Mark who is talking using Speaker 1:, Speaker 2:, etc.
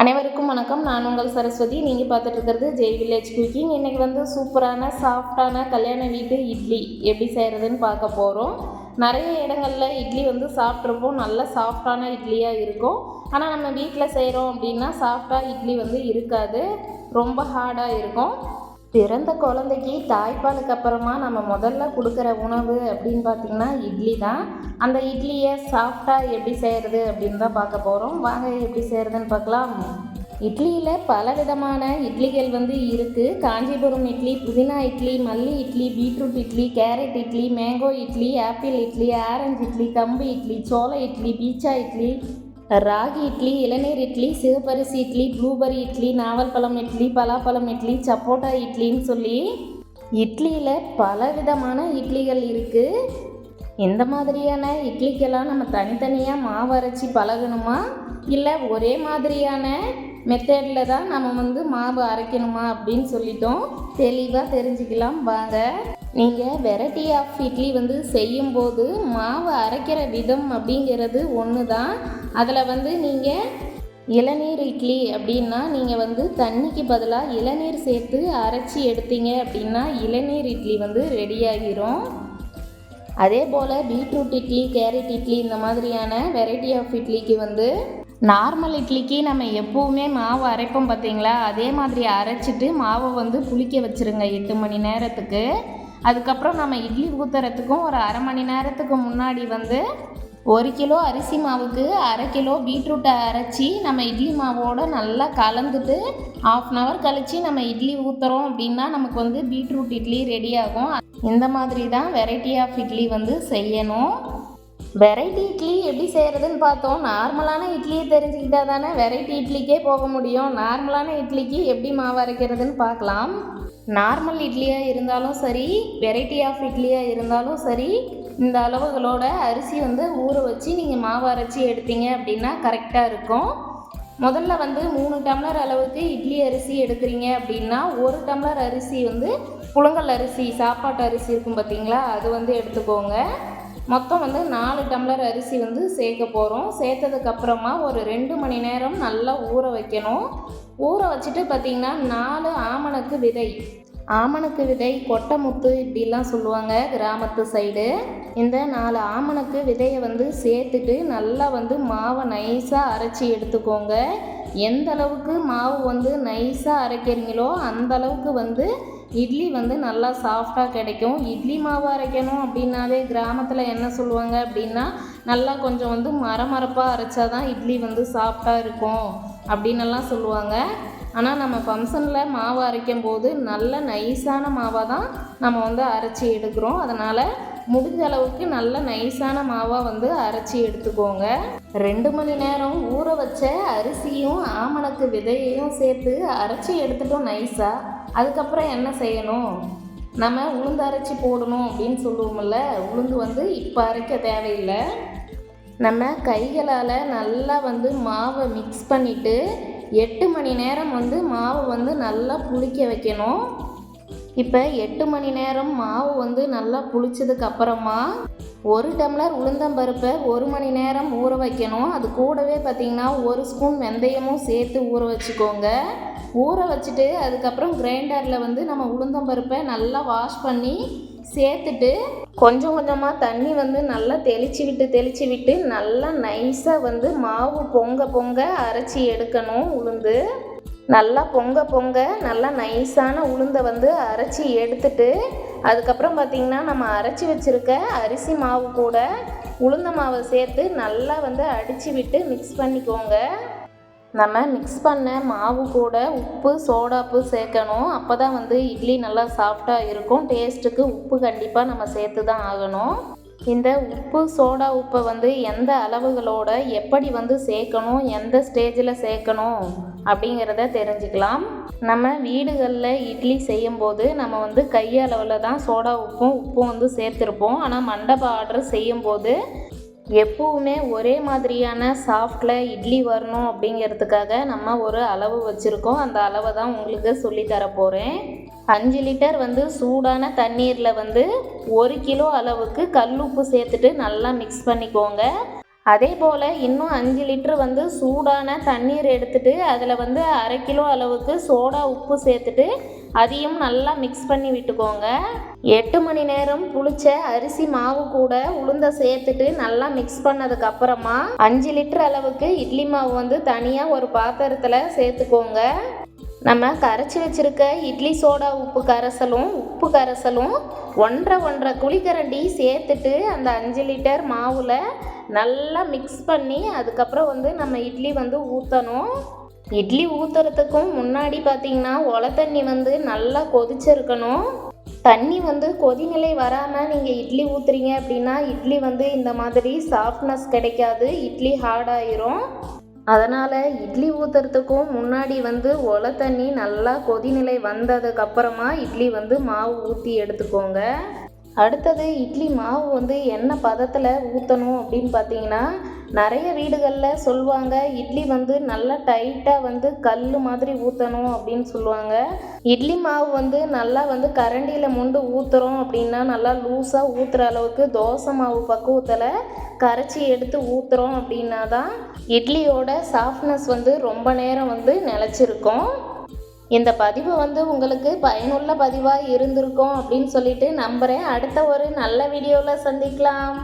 Speaker 1: அனைவருக்கும் வணக்கம். நான் உங்கள் சரஸ்வதி. நீங்கள் பார்த்துட்டு இருக்கிறது ஜெய் வில்லேஜ் குக்கிங் இன்றைக்கி வந்து சூப்பரான சாஃப்டான கல்யாண வீட்டு இட்லி எப்படி செய்கிறதுன்னு பார்க்க போகிறோம் நிறைய இடங்களில் இட்லி வந்து சாப்பிட்ருப்போம் நல்ல சாஃப்டான இட்லியாக இருக்கும். ஆனால் நம்ம வீட்டில் செய்கிறோம் அப்படின்னா சாஃப்டாக இட்லி வந்து இருக்காது. ரொம்ப ஹார்டாக இருக்கும். பிறந்த குழந்தைக்கு தாய்ப்பாலுக்கு அப்புறமா நம்ம முதல்ல கொடுக்குற உணவு அப்படின்னு பார்த்திங்கன்னா இட்லி தான். அந்த இட்லியை சாஃப்டாக எப்படி செய்கிறது அப்படின்னு தான் பார்க்க போகிறோம் வாங்க எப்படி செய்கிறதுன்னு பார்க்கலாம். இட்லியில் பல விதமான இட்லிகள் வந்து இருக்குது காஞ்சிபுரம் இட்லி புதினா இட்லி மல்லி idli beetroot idli carrot idli mango idli apple idli orange idli கம்பு இட்லி சோள இட்லி பீச்சா இட்லி ராகி இட்லி இளநீர் இட்லி சிவப்பரிசி இட்லி ப்ளூபெரி இட்லி நாவல் பழம் இட்லி பலாப்பழம் இட்லி சப்போட்டா இட்லின்னு சொல்லி இட்லியில் பல விதமான இட்லிகள் இருக்குது இந்த மாதிரியான இட்லிக்கெல்லாம் நம்ம தனித்தனியாக மாவு அரைச்சி பழகணுமா? இல்லை ஒரே மாதிரியான மெத்தடில் தான் நம்ம வந்து மாவு அரைக்கணுமா அப்படின்னு சொல்லிட்டோம். தெளிவாக தெரிஞ்சுக்கலாம். வாங்க. நீங்கள் வெரைட்டி ஆஃப் இட்லி வந்து செய்யும்போது மாவு அரைக்கிற விதம் அப்படிங்கிறது ஒன்று தான் அதில் வந்து நீங்கள் இளநீர் இட்லி அப்படின்னா நீங்கள் வந்து தண்ணிக்கு பதிலாக இளநீர் சேர்த்து அரைச்சி எடுத்தீங்க அப்படின்னா இளநீர் இட்லி வந்து ரெடியாகிரும். அதே போல் பீட்ரூட் இட்லி கேரட் இட்லி இந்த மாதிரியான வெரைட்டி ஆஃப் இட்லிக்கு வந்து நார்மல் இட்லிக்கு நம்ம எப்போவுமே மாவு அரைப்போம் பார்த்தீங்களா அதே மாதிரி அரைச்சிட்டு மாவை வந்து புளிக்க வச்சுருங்க எட்டு மணி நேரத்துக்கு. அதுக்கப்புறம் நம்ம இட்லி ஊற்றுறதுக்கும் ஒரு அரை மணி நேரத்துக்கு முன்னாடி வந்து ஒரு கிலோ அரிசி மாவுக்கு அரை கிலோ பீட்ரூட்டை அரைச்சி நம்ம இட்லி மாவோடு நல்லா கலந்துட்டு ஆஃப் அன் ஹவர் கழித்து நம்ம இட்லி ஊற்றுறோம் அப்படின்னா நமக்கு வந்து பீட்ரூட் இட்லி ரெடி ஆகும். இந்த மாதிரி தான் வெரைட்டி ஆஃப் இட்லி வந்து செய்யணும். வெரைட்டி இட்லி எப்படி செய்கிறதுன்னு பார்த்தோம். நார்மலான இட்லியை தெரிஞ்சுக்கிட்டா தானே வெரைட்டி இட்லிக்கே போக முடியும். நார்மலான இட்லிக்கு எப்படி மாவு அரைக்கிறதுன்னு பார்க்கலாம். நார்மல் இட்லியாக இருந்தாலும் சரி வெரைட்டி ஆஃப் இட்லியாக இருந்தாலும் சரி இந்த அளவுகளோட அரிசி வந்து ஊற வச்சு நீங்கள் மாவு அரைச்சி எடுத்தீங்க அப்படின்னா கரெக்டாக இருக்கும். முதல்ல வந்து மூணு டம்ளர் அளவுக்கு இட்லி அரிசி எடுக்கிறீங்க அப்படின்னா ஒரு டம்ளர் அரிசி வந்து புழுங்கல் அரிசி சாப்பாட்டு அரிசி இருக்கும் பார்த்தீங்களா? அது வந்து எடுத்துக்கோங்க. மொத்தம் வந்து நாலு டம்ளர் அரிசி வந்து சேர்க்க போகிறோம் சேர்த்ததுக்கப்புறமா ஒரு ரெண்டு மணி நேரம் நல்லா ஊற வைக்கணும். ஊற வச்சுட்டு பார்த்திங்கன்னா நாலு ஆமணக்கு விதை. ஆமணக்கு விதை கொட்டைமுத்து இப்படிலாம் சொல்லுவாங்க கிராமத்து சைடு. இந்த நாலு ஆமணக்கு விதையை வந்து சேர்த்துட்டு நல்லா வந்து மாவை நைஸாக அரைச்சி எடுத்துக்கோங்க. எந்த அளவுக்கு மாவு வந்து நைஸாக அரைக்கிறீங்களோ அந்த அளவுக்கு வந்து இட்லி வந்து நல்லா சாஃப்டாக கிடைக்கும். இட்லி மாவு அரைக்கணும் அப்படின்னாவே கிராமத்தில் என்ன சொல்லுவாங்க அப்படின்னா நல்லா கொஞ்சம் வந்து மரமரப்பாக அரைச்சா தான் இட்லி வந்து சாஃப்டாக இருக்கும். அப்படின்னெல்லாம் சொல்லுவாங்க. ஆனால் நம்ம ஃபங்க்ஷனில் மாவு அரைக்கும் போது நல்ல நைஸான மாவாக தான் நம்ம வந்து அரைச்சி எடுக்கிறோம். அதனால் முடிஞ்ச அளவுக்கு நல்ல நைஸான மாவாக வந்து அரைச்சி எடுத்துக்கோங்க. ரெண்டு மணி நேரம் ஊற வச்ச அரிசியும் ஆமணக்கு விதையையும் சேர்த்து அரைச்சி எடுத்துட்டோம் நைஸாக அதுக்கப்புறம் என்ன செய்யணும்? நம்ம உளுந்து அரைச்சி போடணும் அப்படின்னு சொல்லுவோம்ல உளுந்து வந்து இப்போ அரைக்க தேவையில்லை. நம்ம கைகளால் நல்லா வந்து மாவை மிக்ஸ் பண்ணிவிட்டு எட்டு மணி நேரம் வந்து மாவு வந்து நல்லா புளிக்க வைக்கணும். இப்போ எட்டு மணி நேரம் மாவு வந்து நல்லா புளிச்சதுக்கு அப்புறமா ஒரு டம்ளர் உளுந்தம்பருப்பை ஒரு மணி நேரம் ஊற வைக்கணும். அது கூடவே பார்த்திங்கன்னா ஒரு ஸ்பூன் வெந்தயமும் சேர்த்து ஊற வச்சுக்கோங்க. ஊற வச்சுட்டு அதுக்கப்புறம் கிரைண்டரில் வந்து நம்ம உளுந்தம்பருப்பை நல்லா வாஷ் பண்ணி சேர்த்துட்டு கொஞ்சம் கொஞ்சமாக தண்ணி வந்து நல்லா தெளித்து விட்டு தெளித்து விட்டு நல்லா நைஸாக வந்து மாவு பொங்க பொங்க அரைச்சி எடுக்கணும் உளுந்து. நல்லா பொங்க பொங்க நல்லா நைஸான உளுந்தை வந்து அரைச்சி எடுத்துட்டு அதுக்கப்புறம் பார்த்திங்கன்னா நம்ம அரைச்சி வச்சுருக்க அரிசி மாவு கூட உளுந்த மாவை சேர்த்து நல்லா வந்து அடித்து விட்டு மிக்ஸ் பண்ணிக்கோங்க. நம்ம மிக்ஸ் பண்ண மாவு கூட உப்பு சோடாப்பு சேர்க்கணும். அப்போ தான் வந்து இட்லி நல்லா சாஃப்டாக இருக்கும். டேஸ்ட்டுக்கு உப்பு கண்டிப்பாக நம்ம சேர்த்து தான் ஆகணும். இந்த உப்பு சோடா உப்பை வந்து எந்த அளவுகளோட எப்படி வந்து சேர்க்கணும் எந்த ஸ்டேஜில் சேர்க்கணும்? அப்படிங்கிறத தெரிஞ்சுக்கலாம். நம்ம வீடுகளில் இட்லி செய்யும்போது நம்ம வந்து கையளவில் தான் சோடா உப்பும் உப்பும் வந்து சேர்த்துருப்போம். ஆனால் மண்டப ஆர்டர் செய்யும்போது எப்போவுமே ஒரே மாதிரியான சாஃப்டில் இட்லி வரணும் அப்படிங்கிறதுக்காக நம்ம ஒரு அளவு வச்சுருக்கோம். அந்த அளவை தான் உங்களுக்கு சொல்லித்தர போகிறேன் அஞ்சு லிட்டர் வந்து சூடான தண்ணீரில் வந்து ஒரு கிலோ அளவுக்கு கல் உப்பு சேர்த்துட்டு நல்லா மிக்ஸ் பண்ணிக்கோங்க. அதே போல் இன்னும் அஞ்சு லிட்ரு வந்து சூடான தண்ணீர் எடுத்துட்டு அதில் வந்து அரை கிலோ அளவுக்கு சோடா உப்பு சேர்த்துட்டு அதையும் நல்லா மிக்ஸ் பண்ணி விட்டுக்கோங்க. எட்டு மணி நேரம் புளிச்ச அரிசி மாவு கூட உளுந்த சேர்த்துட்டு நல்லா மிக்ஸ் பண்ணதுக்கு அப்புறமா அஞ்சு லிட்டர் அளவுக்கு இட்லி மாவு வந்து தனியாக ஒரு பாத்திரத்தில் சேர்த்துக்கோங்க. நம்ம கரைச்சி வச்சிருக்க இட்லி சோடா உப்பு கரைசலும் உப்பு கரைசலும் ஒன்றரை ஒன்றரை குழிக்கரண்டி சேர்த்துட்டு அந்த அஞ்சு லிட்டர் மாவில் நல்லா மிக்ஸ் பண்ணி அதுக்கப்புறம் வந்து நம்ம இட்லி வந்து ஊற்றணும் இட்லி ஊற்றுறதுக்கும் முன்னாடி பார்த்தீங்கன்னா ஒலை தண்ணி வந்து நல்லா கொதிச்சிருக்கணும். தண்ணி வந்து கொதிநிலை வராமல் நீங்கள் இட்லி ஊற்றுறீங்க அப்படின்னா இட்லி வந்து இந்த மாதிரி சாஃப்ட்னஸ் கிடைக்காது. இட்லி ஹார்டாயிரும் அதனால் இட்லி ஊற்றுறதுக்கும் முன்னாடி வந்து ஒலை தண்ணி நல்லா கொதிநிலை வந்ததுக்கப்புறமா இட்லி வந்து மாவு ஊற்றி எடுத்துக்கோங்க. அடுத்தது இட்லி மாவு வந்து என்ன பதத்தில் ஊற்றணும் அப்படின்னு பார்த்தீங்கன்னா நிறைய வீடுகளில் சொல்லுவாங்க இட்லி வந்து நல்லா டைட்டாக வந்து கல் மாதிரி ஊற்றணும் அப்படின்னு சொல்லுவாங்க. இட்லி மாவு வந்து நல்லா வந்து கரண்டியில் முண்டு ஊற்றுறோம் அப்படின்னா நல்லா லூஸாக ஊற்றுற அளவுக்கு தோசை மாவு பக்குவத்தில் கரைச்சி எடுத்து ஊற்றுறோம் அப்படின்னா தான் இட்லியோட சாஃப்ட்னஸ் வந்து ரொம்ப நேரம் வந்து நிலச்சிருக்கும். இந்த பதிவு வந்து உங்களுக்கு பயனுள்ள பதிவாக இருந்திருக்கும் அப்படின்னு சொல்லிட்டு நம்புகிறேன் அடுத்த ஒரு நல்ல வீடியோவில் சந்திக்கலாம்.